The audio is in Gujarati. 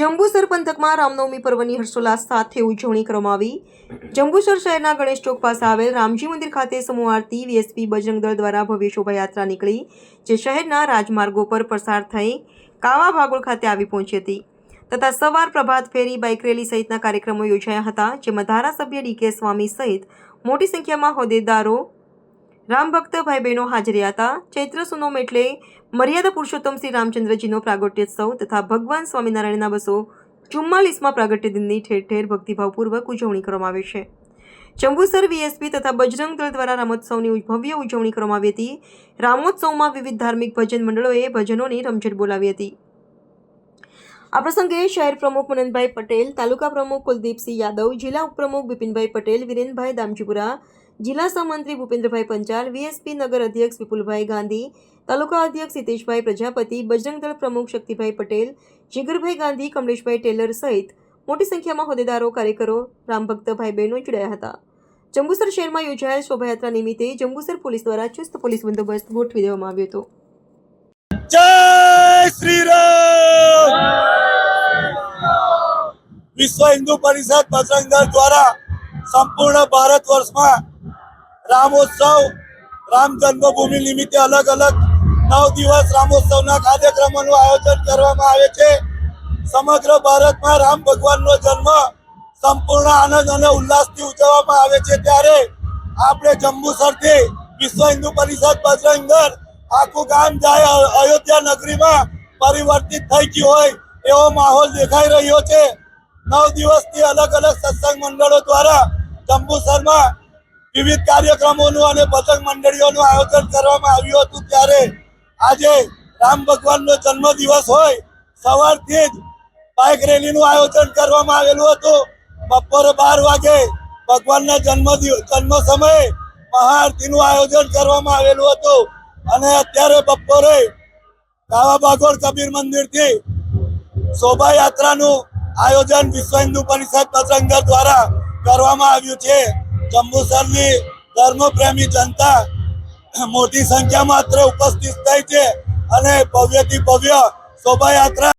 જંબુસર પંથકમાં રામનવમી પર્વની હર્ષોલ્લાસ સાથે ઉજવણી કરવામાં આવી. જંબુસર શહેરના ગણેશ ચોક પાસે આવેલ રામજી મંદિર ખાતે સમૂહ આરતી વીએસપી બજરંગ દળ દ્વારા ભવ્ય શોભાયાત્રા નીકળી, જે શહેરના રાજમાર્ગો પર પસાર થઈ કાવા ભાગોળ ખાતે આવી પહોંચી હતી. તથા સવાર પ્રભાત ફેરી, બાઇક રેલી સહિતના કાર્યક્રમો યોજાયા હતા, જેમાં ધારાસભ્ય ડીકે સ્વામી સહિત મોટી સંખ્યામાં હોદ્દેદારો રામ ભક્ત ભાઈ બહેનો હાજર હતા. ચૈત્ર સુનોમ એટલે મર્યાદા પુરુષોત્તમ શ્રી રામચંદ્રજીનો પ્રાગટ્યોત્સવ તથા ભગવાન સ્વામિનારાયણના બસો ચુમ્માલીસમાં પ્રાગટ્ય દિનની ઠેર ઠેર ભક્તિભાવપૂર્વક ઉજવણી કરવામાં આવી છે. જંબુસર વીએસપી તથા બજરંગ દળ દ્વારા રામોત્સવની ભવ્ય ઉજવણી કરવામાં આવી હતી. રામોત્સવમાં વિવિધ ધાર્મિક ભજન મંડળોએ ભજનોની રમઝટ બોલાવી હતી. આ પ્રસંગે શહેર પ્રમુખ મનનભાઈ પટેલ, તાલુકા પ્રમુખ કુલદીપસિંહ યાદવ, જિલ્લા ઉપપ્રમુખ બિપિનભાઈ પટેલ, વિરેનભાઈ દામજીપુરા જિલ્લા સહમંત્રી ભૂપેન્દ્રભાઈ પંચાલ વીએસપી નગર અધ્યક્ષ વિપુલભાઈ ગાંધી, તાલુકા અધ્યક્ષ હિતેશભાઈ પ્રજાપતિ બજરંગદળ પ્રમુખ શક્તિભાઈ પટેલ, જીગરભાઈ ગાંધી, કમલેશભાઈ ટેલર સહિત મોટી સંખ્યામાં હોદ્દેદારો, કાર્યકરો, રામભક્તભાઈ બહેનો જોડાયા હતા. જંબુસર શહેરમાં યોજાયેલ શોભાયાત્રા નિમિત્તે જંબુસર પોલીસ દ્વારા ચુસ્ત પોલીસ બંદોબસ્ત ગોઠવી દેવામાં આવ્યો હતો. જય શ્રી રામ! વિશ્વ હિન્દુ પરિષદ બજરંગદળ દ્વારા સંપૂર્ણ ભારત વર્ષમાં રામોત્સવ, રામ જન્મભૂમિ નિમિત્તે અલગ અલગ નવ દિવસ રામોત્સવના કાર્યક્રમોનું આયોજન કરવામાં આવે છે. સમગ્ર ભારતમાં રામ ભગવાનનો જન્મ સંપૂર્ણ આનંદ અને ઉલ્લાસથી ઉજવવામાં આવે છે. ત્યારે આપણે જંબુસરથી વિશ્વ હિન્દુ પરિષદ બજરંગ દળ આખું ગામ જાય અયોધ્યા નગરીમાં પરિવર્તિત થઈ ગયું હોય એવો માહોલ દેખાઈ રહ્યો છે. નવ દિવસથી અલગ અલગ સત્સંગ મંડળો દ્વારા જંબુસરમાં વિવિધ કાર્યક્રમોનું અને પતંગ મંડળીઓનું આયોજન કરવામાં આવ્યું હતું ત્યારે આજે રામ ભગવાનનો જન્મ દિવસ હોય, સવારથી જ બાઇક રેલીનું આયોજન કરવામાં આવેલું હતું. બપોરે બાર વાગે ભગવાનના જન્મ જન્મ સમયે મહાઆરતીનું આયોજન કરવામાં આવેલું હતું. અને અત્યારે બપોરે કાવા બાગોળ કબીર મંદિરથી શોભાયાત્રાનું આયોજન વિશ્વ હિન્દુ પરિષદ બજરંગ દ્વારા કરવામાં આવ્યું છે. જંબુસરની ધર્મપ્રેમી જનતા મોટી સંખ્યામાં અત્રે ઉપસ્થિત થઈ છે અને ભવ્યથી ભવ્ય શોભાયાત્રા